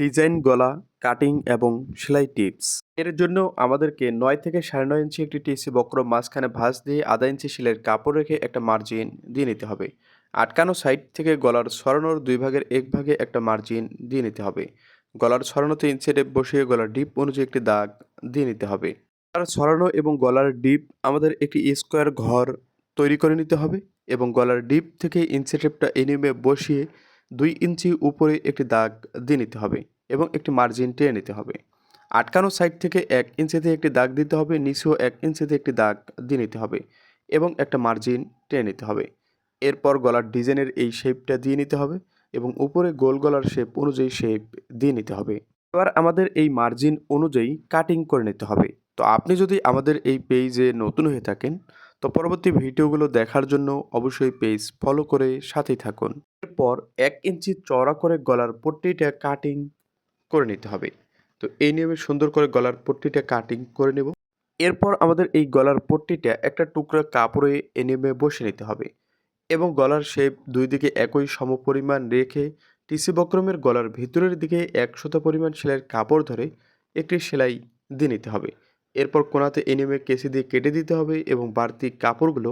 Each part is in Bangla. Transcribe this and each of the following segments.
ডিজাইন, গলা, কাটিং এবং সেলাই টিপস। এর জন্য আমাদেরকে নয় থেকে সাড়ে নয় ইঞ্চি একটি টিসি বক্র মাঝখানে ভাঁজ দিয়ে আধা ইঞ্চি সেলাইয়ের কাপড় রেখে একটা মার্জিন দিয়ে নিতে হবে। আটকানো সাইড থেকে গলার সরানোর দুই ভাগের এক ভাগে একটা মার্জিন দিয়ে নিতে হবে। গলার সরানোতে ইঞ্চি টেপ বসিয়ে গলার ডিপ অনুযায়ী একটি দাগ দিয়ে নিতে হবে। গলার সরানো এবং গলার ডিপ আমাদের একটি স্কোয়ার ঘর তৈরি করে নিতে হবে এবং গলার ডিপ থেকে ইঞ্চি এনিমে বসিয়ে দুই ইঞ্চি উপরে একটি দাগ দিয়ে নিতে হবে এবং একটি মার্জিন টেনে নিতে হবে। আটকানো সাইড থেকে এক ইঞ্চিতে একটি দাগ দিতে হবে, নিচেও এক ইঞ্চিতে একটি দাগ দিয়ে নিতে হবে এবং একটা মার্জিন টেনে নিতে হবে। এরপর গলার ডিজাইনের এই শেপটা দিয়ে নিতে হবে এবং উপরে গোল গলার শেপ অনুযায়ী শেপ দিয়ে নিতে হবে। এবার আমাদের এই মার্জিন অনুযায়ী কাটিং করে নিতে হবে। তো আপনি যদি আমাদের এই পেজে নতুন হয়ে থাকেন তো পরবর্তী ভিডিওগুলো দেখার জন্য অবশ্যই পেজ ফলো করে সাথেই থাকুন। এরপর এক ইঞ্চি চড়া করে গলার পট্টিটা কাটিং করে নিতে হবে। তো এই নিয়মে সুন্দর করে গলার পট্টিটা কাটিং করে নেব। এরপর আমাদের এই গলার পট্টিটা একটা টুকরা কাপড়ে এ নিয়মে বসে নিতে হবে এবং গলার শেপ দুই দিকে একই সমপরিমাণ রেখে টিসি বক্রমের গলার ভিতরের দিকে একশত পরিমাণ সেলাইয়ের কাপড় ধরে একটি সেলাই দিয়ে নিতে হবে। এরপর কোনাতে এনিমে কেসি দিয়ে কেটে দিতে হবে এবং বাড়তি কাপড়গুলো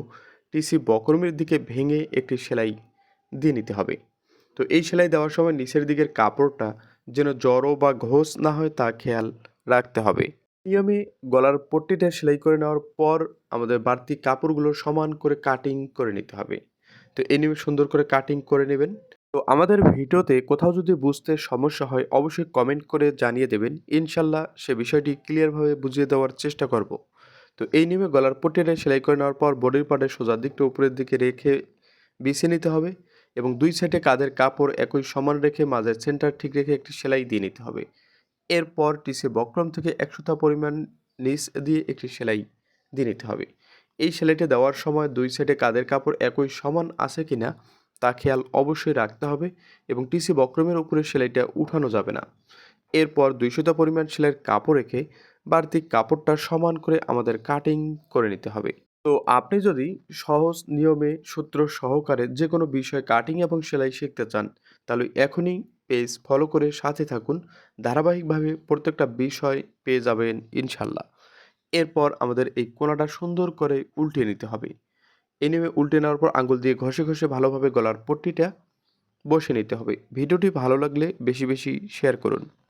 টিসি বক্রমের দিকে ভেঙে একটি সেলাই দিয়ে নিতে হবে। তো এই সেলাই দেওয়ার সময় নিচের দিকের কাপড়টা যেন জড়ো বা ঘোষ না হয় তা খেয়াল রাখতে হবে। নিয়মে গলার পট্টিটা সেলাই করে নেওয়ার পর আমাদের বাড়তি কাপড়গুলো সমান করে কাটিং করে নিতে হবে। তো এই নিয়মে সুন্দর করে কাটিং করে নেবেন। তো আমাদের ভিডিওতে কোথাও যদি বুঝতে সমস্যা হয়, অবশ্যই কমেন্ট করে জানিয়ে দেবেন। ইনশাল্লাহ সে বিষয়টি ক্লিয়ারভাবে বুঝিয়ে দেওয়ার চেষ্টা করব। তো এই নিয়মে গলার পট্টিটা সেলাই করে নেওয়ার পর বডির পার্টের সোজার দিকটা উপরের দিকে রেখে বিছিয়ে নিতে হবে এবং দুই সাইডে কাঁধের কাপড় একই সমান রেখে মাঝের সেন্টার ঠিক রেখে একটি সেলাই দিয়ে নিতে হবে। এরপর টিসে বক্রম থেকে একশোটা পরিমাণ নিচ দিয়ে একটি সেলাই দিয়ে নিতে হবে। এই সেলাইটা দেওয়ার সময় দুই সাইডে কাঁধের কাপড় একই সমান আছে কি না তা খেয়াল অবশ্যই রাখতে হবে এবং টিসি বক্রমের উপরে সেলাইটা উঠানো যাবে না। এরপর দুইশোটা পরিমাণ সেলাইয়ের কাপড় রেখে বাড়তি কাপড়টা সমান করে আমাদের কাটিং করে নিতে হবে। তো আপনি যদি সহজ নিয়মে সূত্র সহকারে যে কোনো বিষয় কাটিং এবং সেলাই শিখতে চান, তাহলে এখনই পেজ ফলো করে সাথে থাকুন। ধারাবাহিকভাবে প্রত্যেকটা বিষয় পেয়ে যাবেন ইনশাল্লাহ। এরপর আমাদের এই কোনাটা সুন্দর করে উল্টে নিতে হবে। এই নিয়মে উল্টে নেওয়ার পর আঙুল দিয়ে ঘষে ঘষে ভালোভাবে গলার পট্টিটা বসে নিতে হবে। ভিডিওটি ভালো লাগলে বেশি বেশি শেয়ার করুন।